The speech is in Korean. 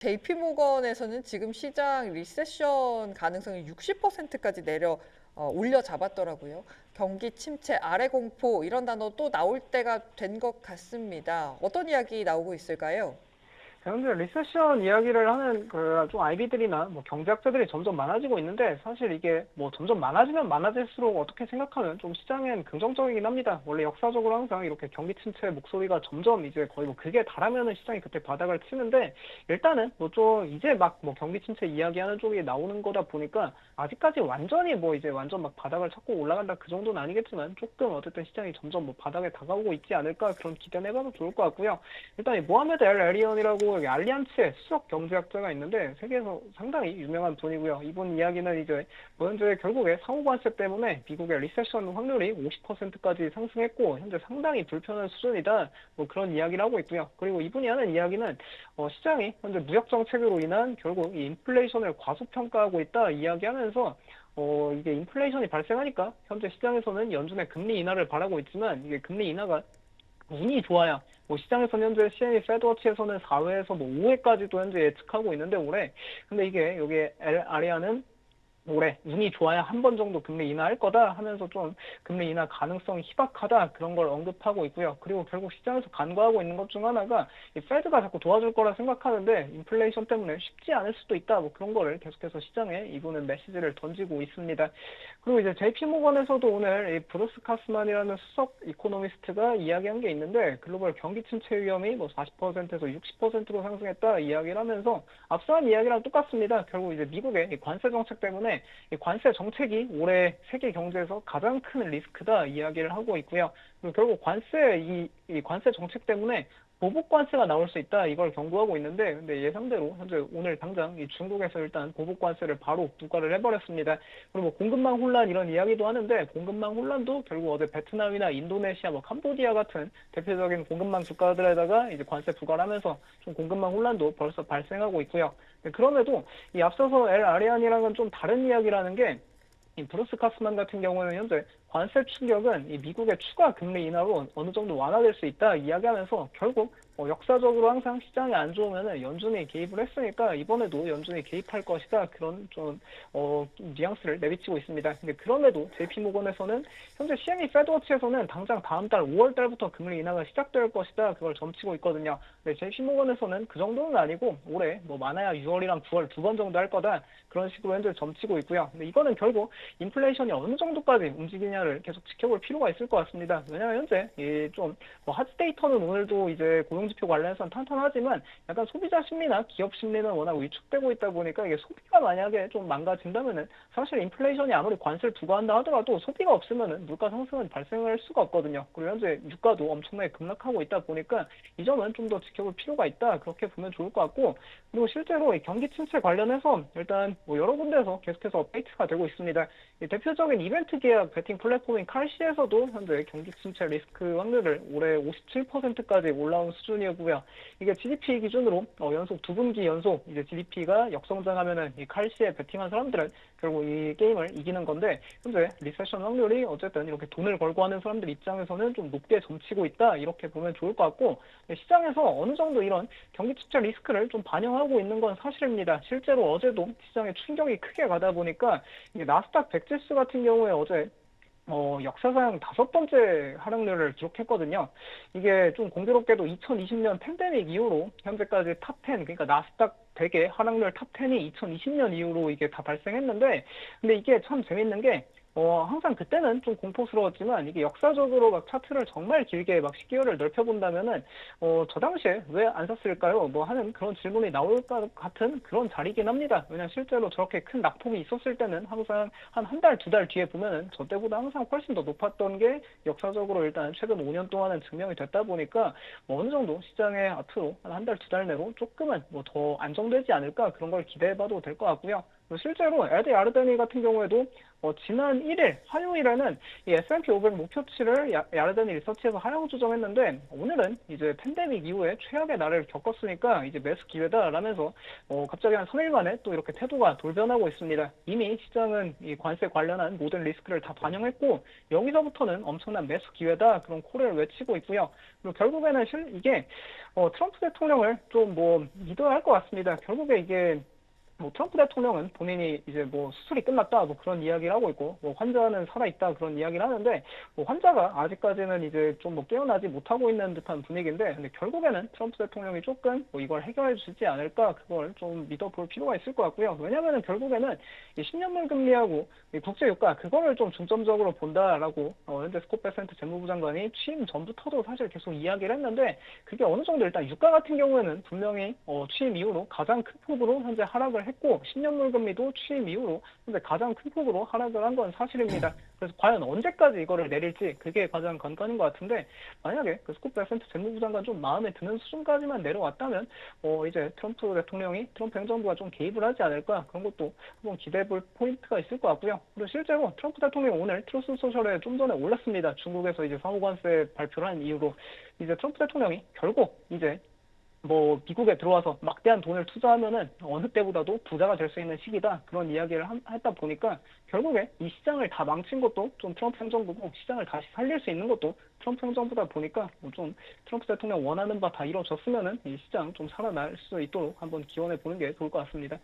JP모건에서는 지금 시장 리세션 가능성이 60%까지 내려 어, 올려 잡았더라고요. 경기 침체, 아래 공포 이런 단어 또 나올 때가 된 것 같습니다. 어떤 이야기 나오고 있을까요? 현재 리세션 이야기를 하는 그좀 아이비들이나 뭐 경제학자들이 점점 많아지고 있는데 사실 이게 뭐 점점 많아지면 많아질수록 어떻게 생각하면 좀 시장엔 긍정적이긴 합니다. 원래 역사적으로 항상 이렇게 경기 침체 목소리가 점점 이제 거의 뭐 그게 달하면은 시장이 그때 바닥을 치는데 일단은 뭐 좀 이제 막 뭐 경기 침체 이야기하는 쪽이 나오는 거다 보니까 아직까지 완전히 뭐 이제 완전 막 바닥을 찾고 올라간다 그 정도는 아니겠지만 조금 어쨌든 시장이 점점 뭐 바닥에 다가오고 있지 않을까 그런 기대는 해봐도 좋을 것 같고요. 일단 이 모하메드 엘 에리언이라고 여기 알리안츠의 수석 경제학자가 있는데 세계에서 상당히 유명한 분이고요. 이분 이야기는 이제 뭐 현재 결국에 상호 관세 때문에 미국의 리세션 확률이 50%까지 상승했고 현재 상당히 불편한 수준이다. 뭐 그런 이야기를 하고 있고요. 그리고 이분이 하는 이야기는 어, 시장이 현재 무역 정책으로 인한 결국 이 인플레이션을 과소평가하고 있다 이야기하면서 어, 이게 인플레이션이 발생하니까 현재 시장에서는 연준의 금리 인하를 바라고 있지만 이게 금리 인하가 운이 좋아야 뭐 시장에서는 현재 CME 페드워치에서는 4회에서 뭐 5회까지도 현재 예측하고 있는데 올해. 근데 이게 여기 엘 아리아는 올해 운이 좋아야 한 번 정도 금리 인하할 거다 하면서 좀 금리 인하 가능성이 희박하다 그런 걸 언급하고 있고요. 그리고 결국 시장에서 간과하고 있는 것 중 하나가 이 페드가 자꾸 도와줄 거라 생각하는데 인플레이션 때문에 쉽지 않을 수도 있다 뭐 그런 거를 계속해서 시장에 이분은 메시지를 던지고 있습니다. 그리고 이제 JP 모건에서도 오늘 이 브루스 카스만이라는 수석 이코노미스트가 이야기한 게 있는데 글로벌 경기 침체 위험이 뭐 40%에서 60%로 상승했다 이야기를 하면서 앞서한 이야기랑 똑같습니다. 결국 이제 미국의 이 관세 정책 때문에 이 관세 정책이 올해 세계 경제에서 가장 큰 리스크다 이야기를 하고 있고요. 그리고 결국 관세 이, 이 관세 정책 때문에 보복 관세가 나올 수 있다 이걸 경고하고 있는데 근데 예상대로 현재 오늘 당장 이 중국에서 일단 보복 관세를 바로 부과를 해버렸습니다. 그리고 뭐 공급망 혼란 이런 이야기도 하는데 공급망 혼란도 결국 어제 베트남이나 인도네시아 뭐 캄보디아 같은 대표적인 공급망 국가들에다가 이제 관세 부과를 하면서 좀 공급망 혼란도 벌써 발생하고 있고요. 네, 그럼에도 이 앞서서 엘 아리안이랑은 좀 다른 이야기라는 게 이 브루스 카스만 같은 경우는 현재 관세 충격은 이 미국의 추가 금리 인하로 어느 정도 완화될 수 있다 이야기하면서 결국 어, 역사적으로 항상 시장이 안 좋으면 연준이 개입을 했으니까 이번에도 연준이 개입할 것이다 그런 좀 어, 뉘앙스를 내비치고 있습니다. 근데 그럼에도 JP 모건에서는 현재 CME 페드워치에서는 당장 다음 달 5월 달부터 금리 인하가 시작될 것이다 그걸 점치고 있거든요. 근데 JP 모건에서는 그 정도는 아니고 올해 뭐 많아야 6월이랑 9월 두 번 정도 할 거다 그런 식으로 현재 점치고 있고요. 근데 이거는 결국 인플레이션이 어느 정도까지 움직이냐를 계속 지켜볼 필요가 있을 것 같습니다. 왜냐하면 현재 이좀 뭐 핫데이터는 오늘도 이제 고용지표 관련해서는 탄탄하지만 약간 소비자 심리나 기업 심리는 워낙 위축되고 있다 보니까 이게 소비가 만약에 좀 망가진다면은 사실 인플레이션이 아무리 관세를 부과한다 하더라도 소비가 없으면은 물가 상승은 발생할 수가 없거든요. 그리고 현재 유가도 엄청나게 급락하고 있다 보니까 이 점은 좀 더 지켜볼 필요가 있다 그렇게 보면 좋을 것 같고 그리고 실제로 이 경기 침체 관련해서 일단 뭐 여러 군데에서 계속해서 업데이트가 되고 있습니다. 이 대표적인 이벤트 계약 베팅 플랫폼인 칼시에서도 현재 경기 침체 리스크 확률을 올해 57%까지 올라온 수준이고요. 이게 GDP 기준으로 어, 연속 두 분기 연속 이제 GDP가 역성장하면은 이 칼시에 베팅한 사람들은 결국 이 게임을 이기는 건데 현재 리세션 확률이 어쨌든 이렇게 돈을 걸고 하는 사람들 입장에서는 좀 높게 점치고 있다 이렇게 보면 좋을 것 같고 시장에서 어느 정도 이런 경기 침체 리스크를 좀 반영하고 있는 건 사실입니다. 실제로 어제도 시장에 충격이 크게 가다 보니까 이게 나스닥 100지수 같은 경우에 어제 어, 역사상 다섯 번째 하락률을 기록했거든요. 이게 좀 공교롭게도 2020년 팬데믹 이후로 현재까지 탑 10, 그러니까 나스닥 100의 하락률 탑 10이 2020년 이후로 이게 다 발생했는데, 근데 이게 참 재밌는 게, 어, 항상 그때는 좀 공포스러웠지만 이게 역사적으로 막 차트를 정말 길게 막 시기열을 넓혀본다면은 어, 저 당시에 왜 안 샀을까요? 뭐 하는 그런 질문이 나올 것 같은 그런 자리긴 합니다. 왜냐면 실제로 저렇게 큰 낙폭이 있었을 때는 항상 한 한 달, 두 달 뒤에 보면은 저 때보다 항상 훨씬 더 높았던 게 역사적으로 일단 최근 5년 동안은 증명이 됐다 보니까 뭐 어느 정도 시장에 앞으로 한 한 달, 두 달 내로 조금은 뭐 더 안정되지 않을까 그런 걸 기대해봐도 될 것 같고요. 실제로 에드 야르데니 같은 경우에도 어, 지난 1일 화요일에는 이 S&P 500 목표치를 야, 야르데니 리서치에서 하향 조정했는데 오늘은 이제 팬데믹 이후에 최악의 날을 겪었으니까 이제 매수 기회다라면서 어, 갑자기 한 3일 만에 또 이렇게 태도가 돌변하고 있습니다. 이미 시장은 이 관세 관련한 모든 리스크를 다 반영했고 여기서부터는 엄청난 매수 기회다 그런 콜을 외치고 있고요. 그리고 결국에는 실, 이게 어, 트럼프 대통령을 좀 뭐 믿어야 할 것 같습니다. 결국에 이게 뭐 트럼프 대통령은 본인이 이제 뭐 수술이 끝났다 뭐 그런 이야기를 하고 있고 뭐 환자는 살아 있다 그런 이야기를 하는데 뭐 환자가 아직까지는 이제 좀 뭐 깨어나지 못하고 있는 듯한 분위기인데 근데 결국에는 트럼프 대통령이 조금 뭐 이걸 해결해 주지 않을까 그걸 좀 믿어볼 필요가 있을 것 같고요. 왜냐하면 결국에는 이 10년물 금리하고 이 국제 유가 그거를 좀 중점적으로 본다라고 어, 현재 스콧 베센트 재무부 장관이 취임 전부터도 사실 계속 이야기를 했는데 그게 어느 정도 일단 유가 같은 경우에는 분명히 어, 취임 이후로 가장 큰 폭으로 현재 하락을 했고 10년 물 금리도 취임 이후로 현재 가장 큰 폭으로 하락을 한 건 사실입니다. 그래서 과연 언제까지 이거를 내릴지 그게 가장 관건인 것 같은데 만약에 그 스콧 베센트 재무부 장관 좀 마음에 드는 수준까지만 내려왔다면 어 이제 트럼프 대통령이 트럼프 행정부가 좀 개입을 하지 않을까 그런 것도 한번 기대해 볼 포인트가 있을 것 같고요. 그리고 실제로 트럼프 대통령 오늘 트루스 소셜에 좀 전에 올랐습니다. 중국에서 이제 상호관세 발표를 한 이후로 이제 트럼프 대통령이 결국 이제 뭐 미국에 들어와서 막대한 돈을 투자하면은 어느 때보다도 부자가 될 수 있는 시기다 그런 이야기를 한- 했다 보니까 결국에 이 시장을 다 망친 것도 좀 트럼프 행정부고 시장을 다시 살릴 수 있는 것도 트럼프 행정부다 보니까 뭐 좀 트럼프 대통령 원하는 바 다 이루어졌으면은 이 시장 좀 살아날 수 있도록 한번 기원해 보는 게 좋을 것 같습니다.